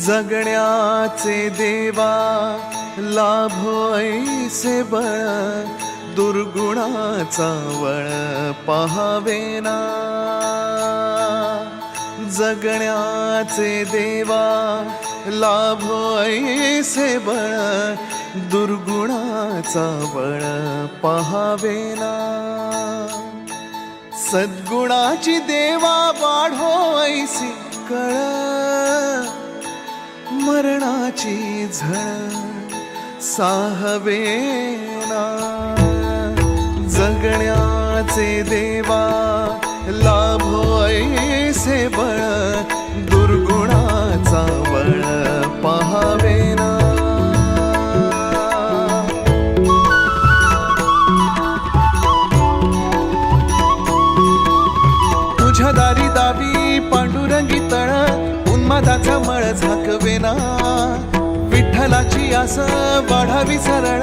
जगण्याचे देवा लाभो ऐसे बळ दुर्गुणाचा वळ पहावेना जगण्याचे देवा लाभो ऐसे बळ दुर्गुणाचा वळ पहावेना सद्गुणाची देवा वाढो ऐसी कळ मरणाची झळ साहवेना जगण्याचे देवा उन्मादाचा मळ झाकवेना विठ्ठलाची आस वाढावी सरळ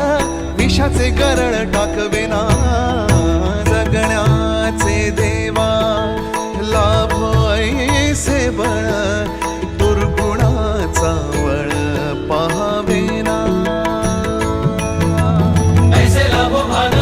विषाचे गरळ टाकवेना जगण्याचे देवा लाभ ऐसे बळ दुर्गुणाचा वळ पहावेना ऐसे लाभो भान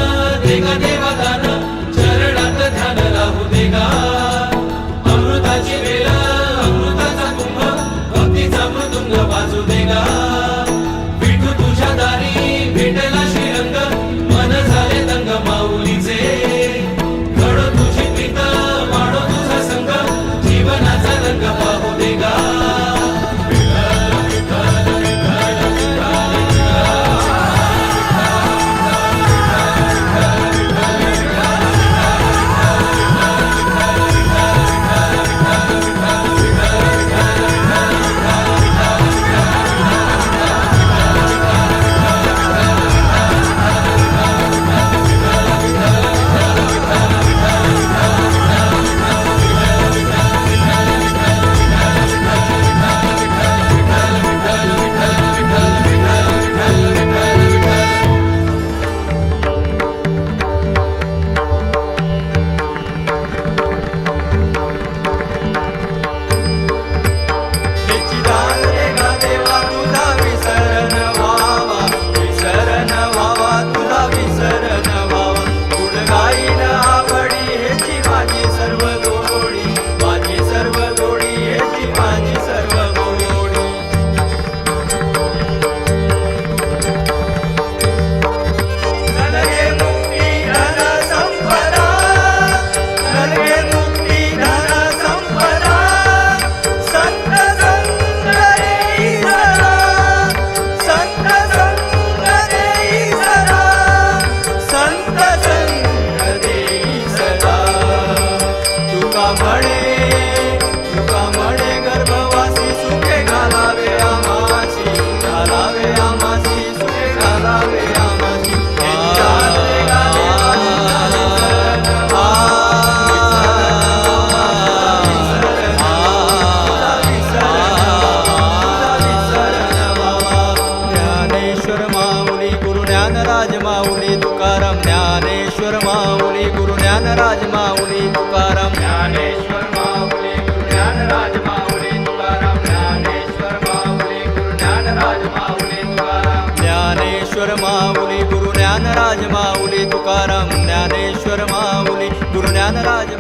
ज्ञानराज माऊली तुकाराम ज्ञानेश्वर माऊली गुरु ज्ञानराज माऊली तुकाराम ज्ञानेश्वर माऊली गुरु ज्ञानराज माऊली तुकाराम ज्ञानेश्वर माऊली गुरु ज्ञानराज माऊली तुकाराम ज्ञानेश्वर माऊली गुरु ज्ञानराज माऊली तुकाराम ज्ञानेश्वर माऊली गुरु ज्ञानराज